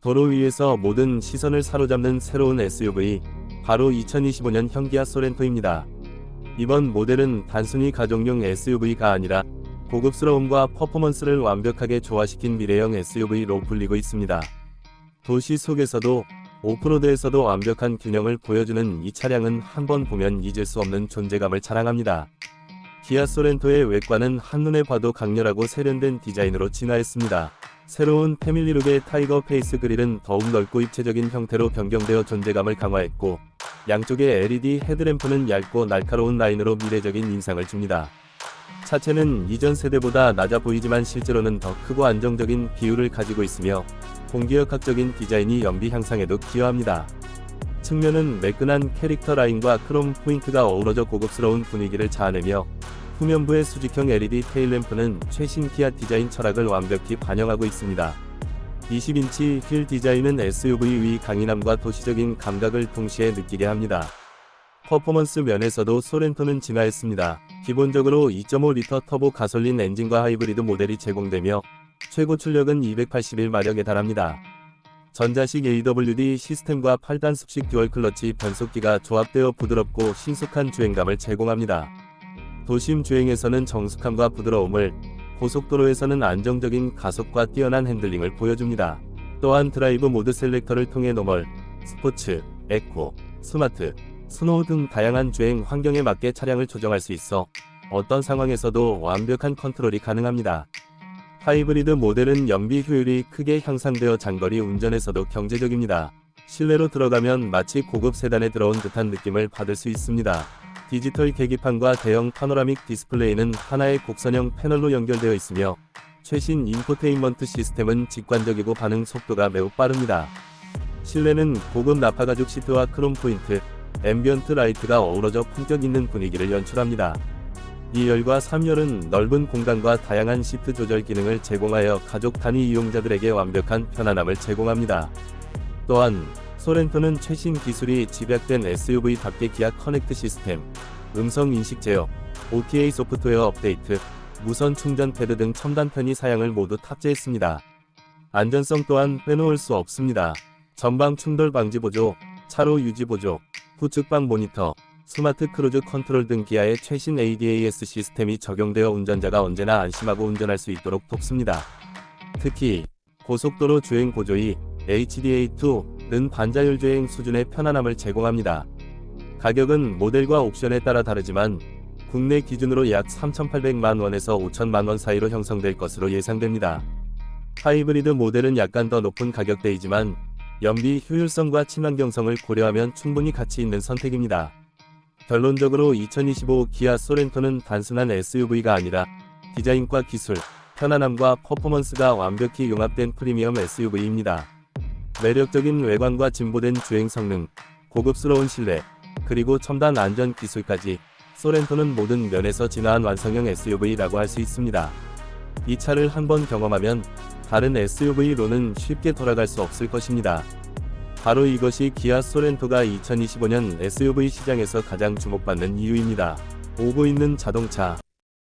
도로 위에서 모든 시선을 사로잡는 새로운 SUV, 바로 2025년 현기아 소렌토입니다. 이번 모델은 단순히 가족용 SUV가 아니라 고급스러움과 퍼포먼스를 완벽하게 조화시킨 미래형 SUV로 불리고 있습니다. 도시 속에서도 오프로드에서도 완벽한 균형을 보여주는 이 차량은 한번 보면 잊을 수 없는 존재감을 자랑합니다. 기아 소렌토의 외관은 한눈에 봐도 강렬하고 세련된 디자인으로 진화했습니다. 새로운 패밀리룩의 타이거 페이스 그릴은 더욱 넓고 입체적인 형태로 변경되어 존재감을 강화했고 양쪽의 LED 헤드램프는 얇고 날카로운 라인으로 미래적인 인상을 줍니다. 차체는 이전 세대보다 낮아 보이지만 실제로는 더 크고 안정적인 비율을 가지고 있으며 공기역학적인 디자인이 연비 향상에도 기여합니다. 측면은 매끈한 캐릭터 라인과 크롬 포인트가 어우러져 고급스러운 분위기를 자아내며 후면부의 수직형 LED 테일램프는 최신 기아 디자인 철학을 완벽히 반영하고 있습니다. 20인치 휠 디자인은 SUV 위 강인함과 도시적인 감각을 동시에 느끼게 합니다. 퍼포먼스 면에서도 소렌토는 진화했습니다. 기본적으로 2.5리터 터보 가솔린 엔진과 하이브리드 모델이 제공되며 최고 출력은 281마력에 달합니다. 전자식 AWD 시스템과 8단 습식 듀얼 클러치 변속기가 조합되어 부드럽고 신속한 주행감을 제공합니다. 도심 주행에서는 정숙함과 부드러움을, 고속도로에서는 안정적인 가속과 뛰어난 핸들링을 보여줍니다. 또한 드라이브 모드 셀렉터를 통해 노멀, 스포츠, 에코, 스마트, 스노우 등 다양한 주행 환경에 맞게 차량을 조정할 수 있어 어떤 상황에서도 완벽한 컨트롤이 가능합니다. 하이브리드 모델은 연비 효율이 크게 향상되어 장거리 운전에서도 경제적입니다. 실내로 들어가면 마치 고급 세단에 들어온 듯한 느낌을 받을 수 있습니다. 디지털 계기판과 대형 파노라믹 디스플레이는 하나의 곡선형 패널로 연결되어 있으며 최신 인포테인먼트 시스템은 직관적이고 반응 속도가 매우 빠릅니다. 실내는 고급 나파 가죽 시트와 크롬 포인트, 앰비언트 라이트가 어우러져 품격 있는 분위기를 연출합니다. 2열과 3열은 넓은 공간과 다양한 시트 조절 기능을 제공하여 가족 단위 이용자들에게 완벽한 편안함을 제공합니다. 또한 소렌토는 최신 기술이 집약된 SUV답게 기아 커넥트 시스템, 음성 인식 제어, OTA 소프트웨어 업데이트, 무선 충전 패드 등 첨단 편의 사양을 모두 탑재했습니다. 안전성 또한 빼놓을 수 없습니다. 전방 충돌 방지 보조, 차로 유지 보조, 후측방 모니터, 스마트 크루즈 컨트롤 등 기아의 최신 ADAS 시스템이 적용되어 운전자가 언제나 안심하고 운전할 수 있도록 돕습니다. 특히 고속도로 주행 보조이 HDA2는 반자율 주행 수준의 편안함을 제공합니다. 가격은 모델과 옵션에 따라 다르지만 국내 기준으로 약 3,800만 원에서 5천만 원 사이로 형성될 것으로 예상됩니다. 하이브리드 모델은 약간 더 높은 가격대이지만 연비 효율성과 친환경성을 고려하면 충분히 가치 있는 선택입니다. 결론적으로 2025 기아 소렌토는 단순한 SUV가 아니라 디자인과 기술, 편안함과 퍼포먼스가 완벽히 융합된 프리미엄 SUV입니다. 매력적인 외관과 진보된 주행 성능, 고급스러운 실내, 그리고 첨단 안전 기술까지 소렌토는 모든 면에서 진화한 완성형 SUV라고 할 수 있습니다. 이 차를 한번 경험하면 다른 SUV로는 쉽게 돌아갈 수 없을 것입니다. 바로 이것이 기아 소렌토가 2025년 SUV 시장에서 가장 주목받는 이유입니다. 오고 있는 자동차